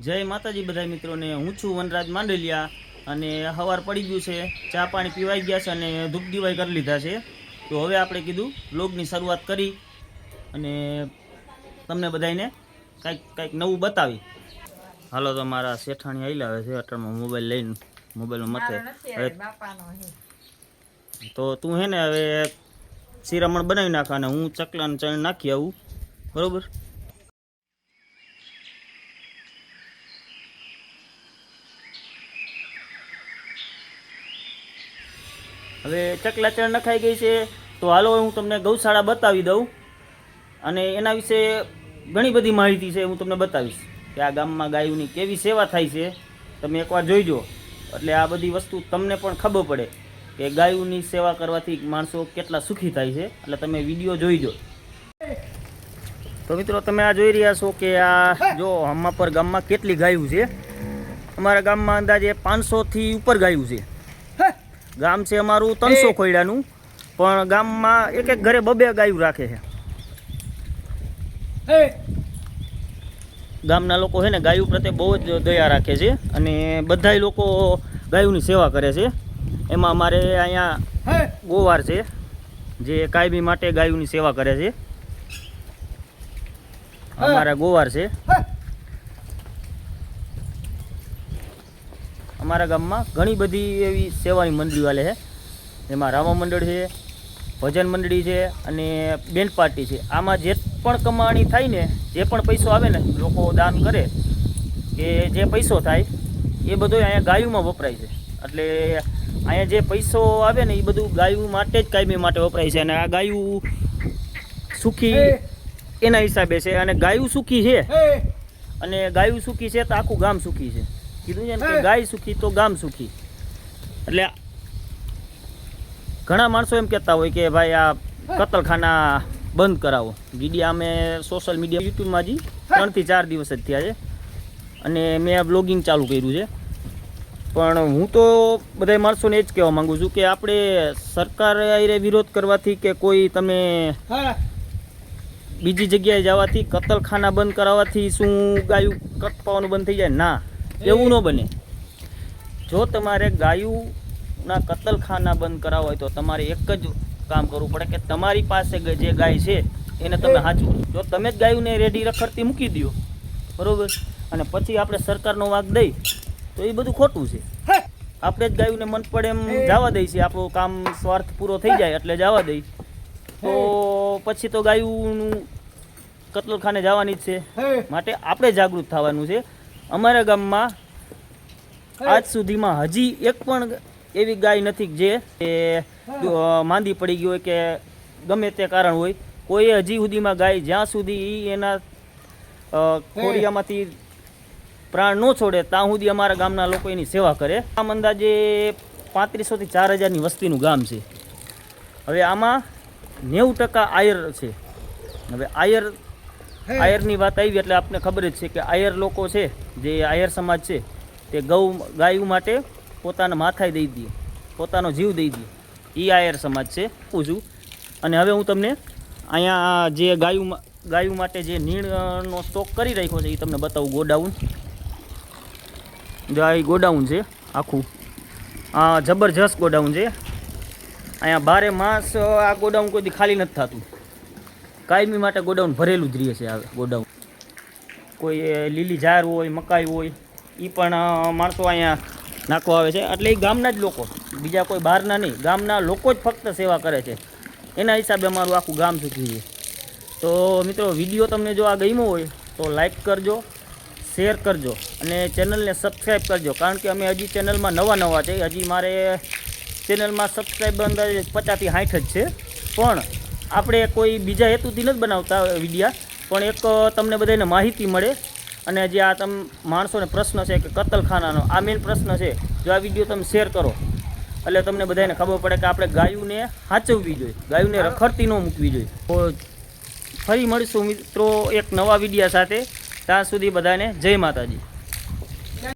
જય માતાજી બધા મિત્રોને. હું છું વનરાજ માંડલિયા અને હવાર પડી ગયું છે. ચા પાણી પીવાઈ ગયા છે અને ધૂપ દિવાઈ કરી લીધા છે. તો હવે આપણે કીધું બ્લોગની શરૂઆત કરી અને તમને બધાને કાંઈક કાંઈક નવું બતાવી. હાલો તો મારા શેઠાણી આવી લાવે છે અટલમાં મોબાઈલ લઈને. મોબાઈલમાં મથે. તો તું હે ને હવે શિરામણ બનાવી નાખ અને હું ચકલાને ચણ નાખી આવું. બરોબર? હવે ચકલા ચણ નખાઈ ગઈ છે, તો હાલો હું તમને ગૌશાળા બતાવી દઉં. અને એના વિશે ઘણી બધી માહિતી છે, હું તમને બતાવીશ. કે આ ગામમાં ગાયોની કેવી સેવા થાય છે, તમે એકવાર જોઈજો. એટલે આ બધી વસ્તુ તમને પણ ખબર પડે કે ગાયોની સેવા કરવાથી માણસો કેટલા સુખી થાય છે. એટલે તમે વીડિયો જોઈજો. તો મિત્રો, તમે આ જોઈ રહ્યા છો કે આ જો હમ્માપર ગામમાં કેટલી ગાયું છે. અમારા ગામમાં અંદાજે પાંચસોથી ઉપર ગાયું છે. ગામ છે અમારું ત્રણસો ખોયડાનું. પણ ગામમાં એક એક ઘરે બબે ગાયું રાખે છે. ગામના લોકો છે ને ગાયું પ્રત્યે બહુ જ દયા રાખે છે અને બધાય લોકો ગાયોની સેવા કરે છે. એમાં અમારે અહીંયા ગોવાર છે જે કાયમી માટે ગાયોની સેવા કરે છે. અમારા ગોવાર છે. અમારા ગામમાં ઘણી બધી એવી સેવાની મંડળી વાલે છે. એમાં રામા મંડળ છે ભજન મંડળી છે અને બેન્ડ પાર્ટી છે. આમાં જે પણ કમાણી થાય ને જે પણ પૈસો આવે ને લોકો દાન કરે કે જે પૈસો થાય એ બધો અહીંયા ગાયુમાં વપરાય છે. એટલે અહીંયા જે પૈસો આવે ને એ બધું ગાયું માટે જ કાયમી માટે વપરાય છે. અને આ ગાયું સુખી એના હિસાબે છે. અને ગાયું સુખી છે. અને ગાયું સુખી છે તો આખું ગામ સુખી છે. કીધું છે કે ગાય સુખી તો ગામ સુખી. એટલે ઘણા માણસો એમ કહેતા હોય કે ભાઈ આ કતલખાના બંધ કરાવો. વીડિયો અમે સોશિયલ મીડિયા યુટ્યુબમાં જી ત્રણથી ચાર દિવસ જ થયા છે. અને મેં આ બ્લોગિંગ ચાલુ કર્યું છે. પણ હું તો બધા માણસોને એ જ કહેવા માગું છું કે આપણે સરકાર વિરોધ કરવાથી કે કોઈ તમે બીજી જગ્યાએ જવાથી કતલખાના બંધ કરાવવાથી શું ગાયું કટપાવાનું બંધ થઈ જાય? ના. એવું ન બને. જો તમારે ગાયુંના કતલખાના બંધ કરાવવા હોય તો તમારે એક જ કામ કરવું પડે કે તમારી પાસે જે ગાય છે એને તમે સાચવો જો તમે જ ગાયુંને રેડી રખડતી મૂકી દો બરોબર? અને પછી આપણે સરકારનો વાંક દઈ તો એ બધું ખોટું છે. આપણે જ ગાયુંને મન પડે એમ જવા દઈ છે. આપણું કામ સ્વાર્થ પૂરો થઈ જાય એટલે જવા દઈ. તો પછી તો ગાયુંનું કતલખાને જવાની જ છે. માટે આપણે જાગૃત થવાનું છે. અમારા ગામમાં આજ સુધીમાં હજી એક પણ એવી ગાય નથી જે માંદી પડી ગઈ હોય કે ગમે તે કારણ હોય. કોઈએ હજી સુધીમાં ગાય જ્યાં સુધી એના અ, પ્રાણ ન છોડે ત્યાં સુધી અમારા ગામના લોકો એની સેવા કરે. આમ અંદાજે પાંત્રીસોથી ચાર હજારની વસ્તીનું ગામ છે. હવે આમાં નેવું ટકા આયર છે. હવે આયર આયરની વાત આવી એટલે આપને ખબર જ છે કે આયર લોકો છે, જે આયર સમાજ છે, તે ગૌ ગાયું માટે પોતાના માથાએ દઈ દે, પોતાનો જીવ દઈ દે. એ આયર સમાજ છે પૂછું અને હવે હું તમને અહીંયા જે ગાયું ગાયું માટે જે નીણનો સ્ટોક કરી રાખ્યો છે એ તમને બતાવું ગોડાઉન. જો આ ગોડાઉન છે, આખું. આ જબરજસ્ત ગોડાઉન છે. અહીંયા બારે માસ, આ ગોડાઉન કોઈથી ખાલી નથી થતું. કાયમી માટે ગોડાઉન ભરેલું જ રહે છે હવે ગોડાઉન. કોઈ લીલી ઝાર હોય, મકાઈ હોય એ પણ માણસો અહીંયા નાખવા આવે છે. એટલે એ ગામના જ લોકો. બીજા કોઈ બહારના નહીં. ગામના લોકો જ ફક્ત સેવા કરે છે. એના હિસાબે અમારું આખું ગામ સુખી છે. તો, મિત્રો, વીડિયો તમને જો આ ગમ્યો હોય, તો લાઈક કરજો શેર કરજો, અને ચેનલને સબસ્ક્રાઈબ કરજો. કારણ કે અમે હજી ચેનલમાં નવા નવા છે. હજી મારે ચેનલમાં સબસ્ક્રાઈબર અંદાજે પચાસથી સાઠ જ છે. પણ આપણે કોઈ બીજા હેતુથી નથી બનાવતા વિડીયા પણ એક તમને બધાને માહિતી મળે અને જે આ તમ માણસોને પ્રશ્ન છે કે કતલખાનાનો આ મેઇન પ્રશ્ન છે જો આ વીડિયો તમે શેર કરો. એટલે તમને બધાને ખબર પડે કે આપણે ગાયુંને સાચવવી જોઈએ ગાયુંને રખડતી ન મૂકવી જોઈએ. તો ફરી મળીશું મિત્રો એક નવા વિડીયા સાથે. ત્યાં સુધી બધાને જય માતાજી.